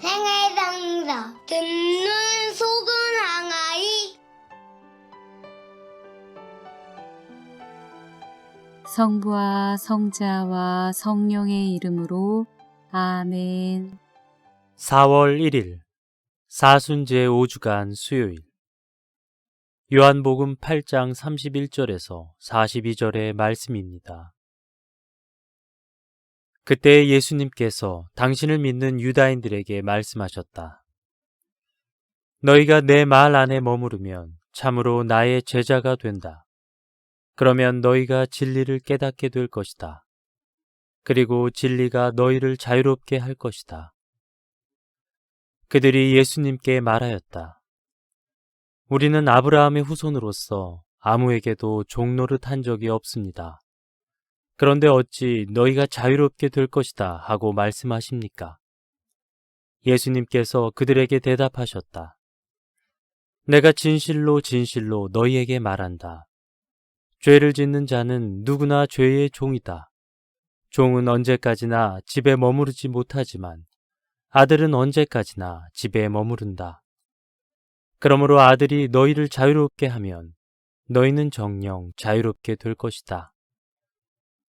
생활상사 듣는 속은 항아리 성부와 성자와 성령의 이름으로 아멘. 4월 1일 사순제 5주간 수요일 요한복음 8장 31절에서 42절의 말씀입니다. 그때 예수님께서 당신을 믿는 유다인들에게 말씀하셨다. 너희가 내 말 안에 머무르면 참으로 나의 제자가 된다. 그러면 너희가 진리를 깨닫게 될 것이다. 그리고 진리가 너희를 자유롭게 할 것이다. 그들이 예수님께 말하였다. 우리는 아브라함의 후손으로서 아무에게도 종노릇 한 적이 없습니다. 그런데 어찌 너희가 자유롭게 될 것이다 하고 말씀하십니까? 예수님께서 그들에게 대답하셨다. 내가 진실로 진실로 너희에게 말한다. 죄를 짓는 자는 누구나 죄의 종이다. 종은 언제까지나 집에 머무르지 못하지만 아들은 언제까지나 집에 머무른다. 그러므로 아들이 너희를 자유롭게 하면 너희는 정령 자유롭게 될 것이다.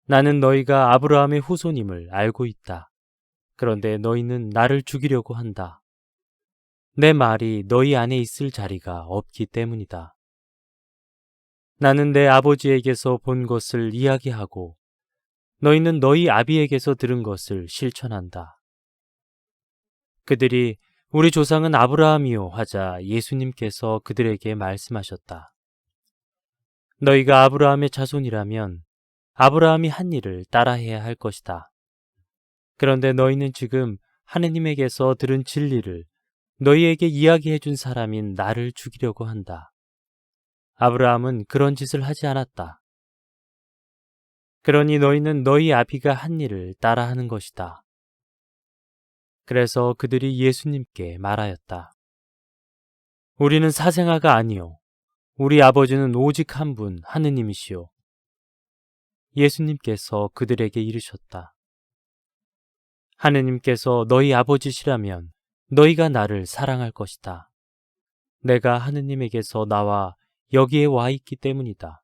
나는 너희가 아브라함의 후손임을 알고 있다. 그런데 너희는 나를 죽이려고 한다. 내 말이 너희 안에 있을 자리가 없기 때문이다. 나는 내 아버지에게서 본 것을 이야기하고 너희는 너희 아비에게서 들은 것을 실천한다. 그들이 우리 조상은 아브라함이요 하자 예수님께서 그들에게 말씀하셨다. 너희가 아브라함의 자손이라면 아브라함이 한 일을 따라해야 할 것이다. 그런데 너희는 지금 하느님에게서 들은 진리를 너희에게 이야기해 준 사람인 나를 죽이려고 한다. 아브라함은 그런 짓을 하지 않았다. 그러니 너희는 너희 아비가 한 일을 따라하는 것이다. 그래서 그들이 예수님께 말하였다. 우리는 사생아가 아니요. 우리 아버지는 오직 한 분, 하느님이시오. 예수님께서 그들에게 이르셨다. 하느님께서 너희 아버지시라면 너희가 나를 사랑할 것이다. 내가 하느님에게서 나와 여기에 와 있기 때문이다.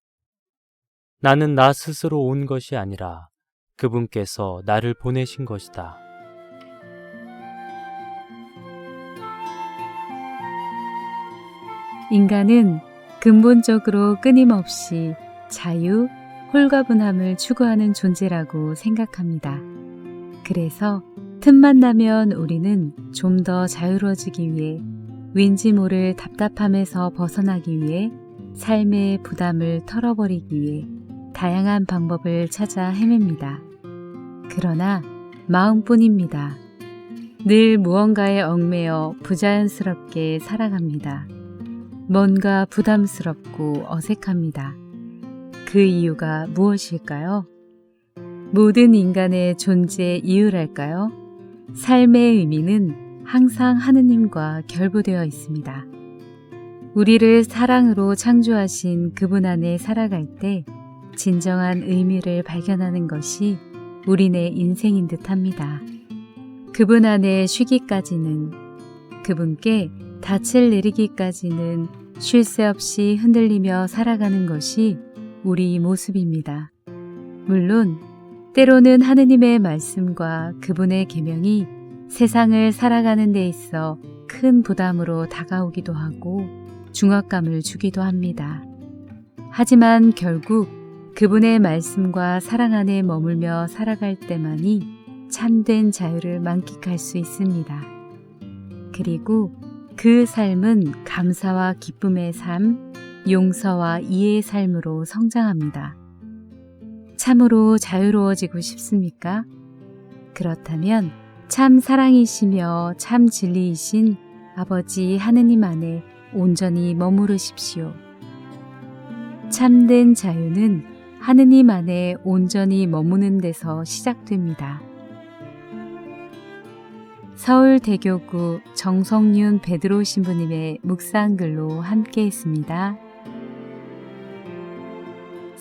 나는 나 스스로 온 것이 아니라 그분께서 나를 보내신 것이다. 인간은 근본적으로 끊임없이 자유, 홀가분함을 추구하는 존재라고 생각합니다. 그래서 틈만 나면 우리는 좀 더 자유로워지기 위해 왠지 모를 답답함에서 벗어나기 위해 삶의 부담을 털어버리기 위해 다양한 방법을 찾아 헤맵니다. 그러나 마음뿐입니다. 늘 무언가에 얽매여 부자연스럽게 살아갑니다. 뭔가 부담스럽고 어색합니다. 그 이유가 무엇일까요? 모든 인간의 존재 이유랄까요? 삶의 의미는 항상 하느님과 결부되어 있습니다. 우리를 사랑으로 창조하신 그분 안에 살아갈 때 진정한 의미를 발견하는 것이 우리네 인생인 듯 합니다. 그분 안에 쉬기까지는 그분께 닻을 내리기까지는 쉴 새 없이 흔들리며 살아가는 것이 우리 모습입니다. 물론 때로는 하느님의 말씀과 그분의 계명이 세상을 살아가는 데 있어 큰 부담으로 다가오기도 하고 중압감을 주기도 합니다. 하지만 결국 그분의 말씀과 사랑 안에 머물며 살아갈 때만이 참된 자유를 만끽할 수 있습니다. 그리고 그 삶은 감사와 기쁨의 삶, 용서와 이해의 삶으로 성장합니다. 참으로 자유로워지고 싶습니까? 그렇다면 참 사랑이시며 참 진리이신 아버지 하느님 안에 온전히 머무르십시오. 참된 자유는 하느님 안에 온전히 머무는 데서 시작됩니다. 서울대교구 정성윤 베드로 신부님의 묵상글로 함께 했습니다.